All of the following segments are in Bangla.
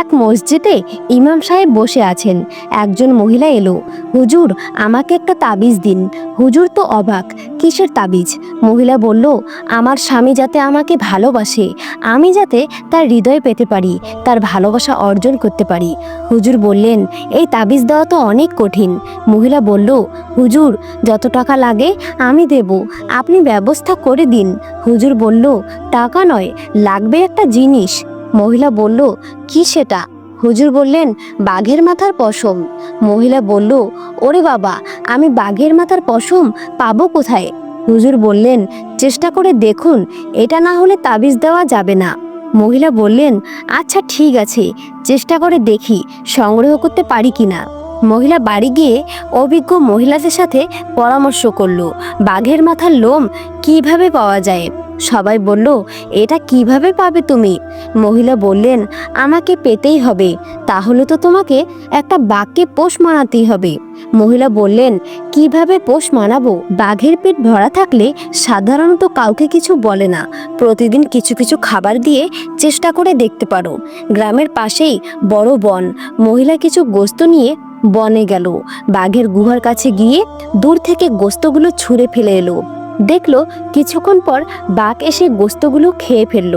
এক মসজিদে ইমাম সাহেব বসে আছেন। একজন মহিলা এলো। হুজুর, আমাকে একটা তাবিজ দিন। হুজুর তো অবাক। কিসের তাবিজ? মহিলা বলল, আমার স্বামী যাতে আমাকে ভালোবাসে, আমি যাতে তার হৃদয় পেতে পারি, তার ভালোবাসা অর্জন করতে পারি। হুজুর বললেন, এই তাবিজ দেওয়া তো অনেক কঠিন। মহিলা বলল, হুজুর, যত টাকা লাগে আমি দেব, আপনি ব্যবস্থা করে দিন। হুজুর বলল, টাকা নয়, লাগবে একটা জিনিস। মহিলা বলল, কি সেটা? হুজুর বললেন, বাঘের মাথার পশম। মহিলা বলল, ওরে বাবা, আমি বাঘের মাথার পশম পাবো কোথায়? হুজুর বললেন, চেষ্টা করে দেখুন, এটা না হলে তাবিজ দেওয়া যাবে না। মহিলা বললেন আচ্ছা ঠিক আছে, চেষ্টা করে দেখি, সংগ্রহ করতে পারি কি না মহিলা বাড়ি গিয়ে অভিজ্ঞ মহিলাদের সাথে পরামর্শ করল, বাঘের মাথার লোম কীভাবে পাওয়া যায়? সবাই বলল, এটা কীভাবে পাবে তুমি? মহিলা বললেন, আমাকে পেতেই হবে, তাহলে তো তোমাকে একটা বাঘকে পোষ মানাতেই হবে। মহিলা বললেন, কীভাবে পোষ মানাবো? বাঘের পেট ভরা থাকলে সাধারণত কাউকে কিছু বলে না। প্রতিদিন কিছু কিছু খাবার দিয়ে চেষ্টা করে দেখতে পারো। গ্রামের পাশেই বড় বন মহিলা কিছু গোস্ত নিয়ে বনে গেল। বাঘের গুহার কাছে গিয়ে দূর থেকে গোস্তগুলো ছুঁড়ে ফেলে এলো। দেখল কিছুক্ষণ পর বাঘ এসে গোস্তগুলো খেয়ে ফেলল।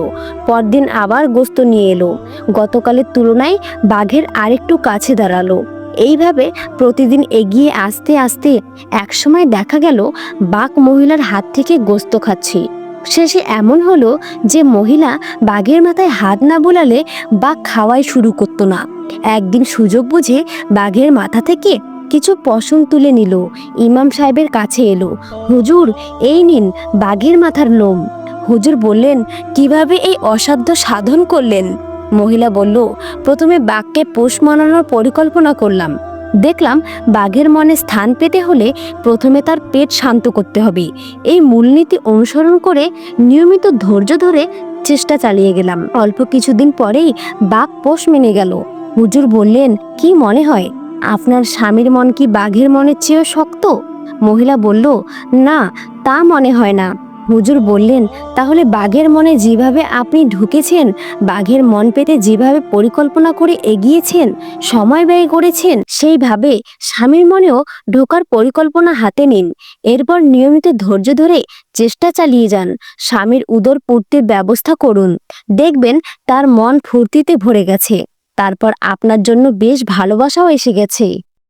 পরদিন আবার গোস্ত নিয়ে এলো। গতকালের তুলনায় বাঘের আরেকটু কাছে দাঁড়াল। এইভাবে প্রতিদিন এগিয়ে আসতে আসতে একসময় দেখা গেল বাঘ মহিলার হাত থেকে গোস্ত খাচ্ছে। শেষে এমন হলো যে মহিলা বাঘের মাথায় হাত না বোলালে বাঘ খাওয়াই শুরু করতো না। একদিন সুযোগ বুঝে বাঘের মাথা থেকে কিছু পশম তুলে নিল। ইমাম সাহেবের কাছে এলো। হুজুর, এই নিন বাঘের মাথার লোম। হুজুর বললেন, কীভাবে এই অসাধ্য সাধন করলেন? মহিলা বলল, প্রথমে বাঘকে পোষ মানানোর পরিকল্পনা করলাম। দেখলাম বাঘের মনে স্থান পেতে হলে প্রথমে তার পেট শান্ত করতে হবে। এই মূলনীতি অনুসরণ করে নিয়মিত ধৈর্য ধরে চেষ্টা চালিয়ে গেলাম। অল্প কিছুদিন পরেই বাঘ পোষ মেনে গেল। হুজুর বললেন, কি মনে হয়? আপনার স্বামীর মন কি বাঘের মনের চেয়েও শক্ত? মহিলা বলল, না, তা মনে হয় না। হুজুর বললেন, তাহলে বাঘের মনে যেভাবে আপনি ঢুকেছেন, বাঘের মন পেতে যেভাবে পরিকল্পনা করে এগিয়েছেন, সময় ব্যয় করেছেন, সেইভাবে স্বামীর মনেও ঢোকার পরিকল্পনা হাতে নিন। এরপর নিয়মিত ধৈর্য ধরে চেষ্টা চালিয়ে যান। স্বামীর উদর পূর্তির ব্যবস্থা করুন। দেখবেন তার মন ফুর্তিতে ভরে গেছে। তারপর আপনার জন্য বেশ ভালোবাসাও এসে গেছে।